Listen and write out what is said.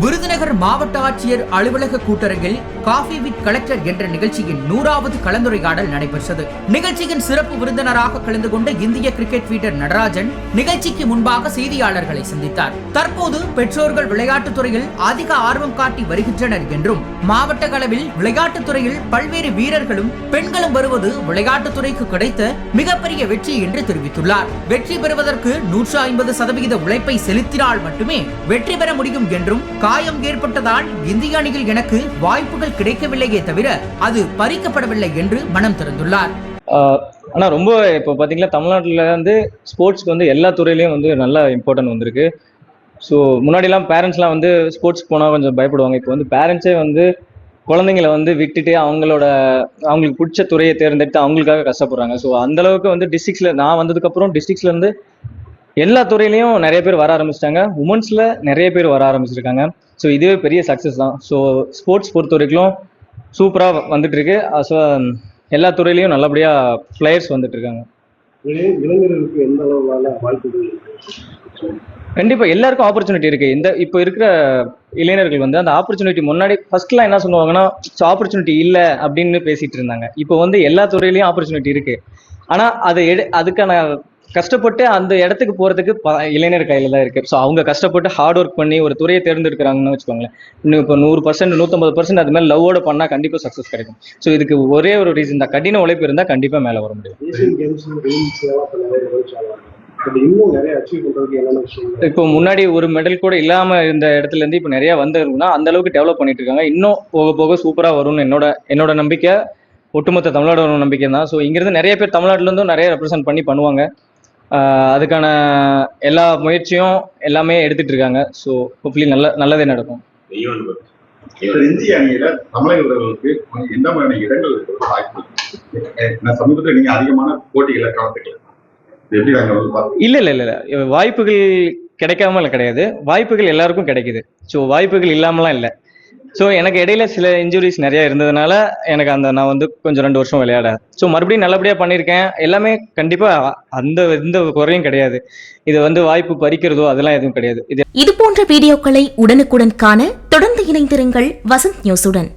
விருதுநகர் மாவட்ட ஆட்சியர் அலுவலக கூட்டரங்கில் காஃபி வித் கலெக்டர் என்ற நிகழ்ச்சியின் நூறாவது கலந்துரையாடல் நடைபெற்றது. நிகழ்ச்சியின் சிறப்பு விருந்தினராக கலந்து கொண்ட இந்திய கிரிக்கெட் வீரர் நடராஜன் நிகழ்ச்சிக்கு முன்பாக செய்தியாளர்களை சந்தித்தார். தற்போது பெற்றோர்கள் விளையாட்டுத் துறையில் அதிக ஆர்வம் காட்டி வருகின்றனர் என்றும் மாவட்ட அளவில் விளையாட்டுத் துறையில் பல்வேறு வீரர்களும் பெண்களும் வருவது விளையாட்டுத் துறைக்கு கிடைத்த மிகப்பெரிய வெற்றி என்று தெரிவித்துள்ளார். வெற்றி பெறுவதற்கு நூற்று ஐம்பது சதவிகித உழைப்பை செலுத்தினால் மட்டுமே வெற்றி பெற முடியும் என்றும் காயம் ஏற்பட்டதால் இந்திய அணியில் எனக்கு வாய்ப்புகள் கிடைக்கவில்லையே தவிர அது பறிக்கப்படவில்லை என்று மனம் திறந்துள்ளார். ஆனால் ஆனா ரொம்ப இப்போ பாத்தீங்கன்னா தமிழ்நாட்டில் வந்து ஸ்போர்ட்ஸ்க்கு வந்து எல்லா துறையிலையும் வந்து நல்ல இம்பார்ட்டன்ட் வந்திருக்கு. ஸோ முன்னாடிலாம் பேரண்ட்ஸ்லாம் வந்து ஸ்போர்ட்ஸ் போனால் கொஞ்சம் பயப்படுவாங்க. இப்போ வந்து பேரண்ட்ஸே வந்து குழந்தைங்களை வந்து விட்டுட்டு அவங்களோட அவங்களுக்கு பிடிச்ச துறையை தேர்ந்தெடுத்து அவங்களுக்காக கஷ்டப்படுறாங்க. ஸோ அந்த அளவுக்கு வந்து டிஸ்ட்ரிக்ஸில் நான் வந்ததுக்கப்புறம் டிஸ்ட்ரிக்ஸ்லேருந்து எல்லா துறையிலையும் நிறைய பேர் வர ஆரம்பிச்சிட்டாங்க. உமன்ஸ்ல நிறைய பேர் வர ஆரம்பிச்சிருக்காங்க. ஸோ இதுவே பெரிய சக்ஸஸ் தான். ஸோ ஸ்போர்ட்ஸ் பொறுத்த வரைக்கும் சூப்பராக வந்துட்டு இருக்கு ஸோ எல்லா துறையிலையும் நல்லபடியா பிளேயர்ஸ் வந்துட்டு இருக்காங்க இளைஞர்களுக்கு எந்த வாய்ப்புகள் கண்டிப்பா எல்லாருக்கும் ஆப்பர்ச்சுனிட்டி இருக்கு. இந்த இப்போ இருக்கிற இளைஞர்கள் வந்து அந்த ஆப்பர்ச்சுனிட்டி முன்னாடி ஃபர்ஸ்ட்லாம் என்ன சொல்லுவாங்கன்னா ஆப்பர்ச்சுனிட்டி இல்லை அப்படின்னு பேசிட்டு இருந்தாங்க. இப்போ வந்து எல்லா துறையிலயும் ஆப்பர்ச்சுனிட்டி இருக்கு. ஆனா அதை எடு அதுக்கான கஷ்டப்பட்டு அந்த இடத்துக்கு போறதுக்கு இளைஞர் கையில தான் இருக்கு. ஸோ அவங்க கஷ்டப்பட்டு ஹார்ட் ஒர்க் பண்ணி ஒரு துறையை தேர்ந்தெடுக்கிறாங்கன்னு வச்சுக்கோங்களேன். இன்னும் இப்போ நூறு பர்சன்ட் நூற்றம்பது பர்சன்ட் அது மாதிரி லவ்வோட பண்ணா கண்டிப்பா சக்ஸஸ் கிடைக்கும். ஸோ இதுக்கு ஒரே ஒரு ரீசன் தான். கடின உழைப்பு இருந்தா கண்டிப்பா மேல வர முடியும். இப்ப முன்னாடி ஒரு மெடல் கூட இல்லாம இருந்த இடத்துல இருந்து இப்போ நிறைய வந்திருக்குன்னா அந்த அளவுக்கு டெவலப் பண்ணிட்டு இருக்காங்க. இன்னும் போக போக சூப்பரா வரும்னு என்னோட என்னோட நம்பிக்கை. ஒட்டுமொத்த தமிழ்நாடோட நம்பிக்கை தான் ஸோ இங்கிருந்து நிறைய பேர் தமிழ்நாட்டுல இருந்தும் நிறைய ரெப்ரசென்ட் பண்ணி பண்ணுவாங்க. அதுக்கான எல்லா முயற்சியும் எல்லாமே எடுத்துட்டு இருக்காங்க. ஸோ ஹோப்ஃபுல்லி நல்ல நல்லதே நடக்கும். இந்திய அணியில தமிழக வீரர்களுக்கு எந்த மாதிரியான இடங்கள் இருக்கிறது? வாய்ப்பு சமீபத்தில் நீங்க அதிகமான போட்டிகளை கலந்துக்கலாம் இல்ல இல்ல இல்ல இல்ல. வாய்ப்புகள் கிடைக்காம இல்ல கிடையாது. வாய்ப்புகள் எல்லாருக்கும் கிடைக்குது. ஸோ வாய்ப்புகள் இல்லாமலாம் இல்லை. ஸோ எனக்கு இடையில சில இன்ஜுரிஸ் நிறைய இருந்ததுனால எனக்கு அந்த நான் வந்து கொஞ்சம் ரெண்டு வருஷம் விளையாட ஸோ மறுபடியும் நல்லபடியா பண்ணியிருக்கேன். எல்லாமே கண்டிப்பா அந்த எந்த குறையும் கிடையாது. இது வந்து வாய்ப்பு பறிக்கிறதோ அதெல்லாம் எதுவும் கிடையாது. இது இது போன்ற வீடியோக்களை உடனுக்குடன் காண தொடர்ந்து இணைந்திருங்கள் வசந்த் நியூஸுடன்.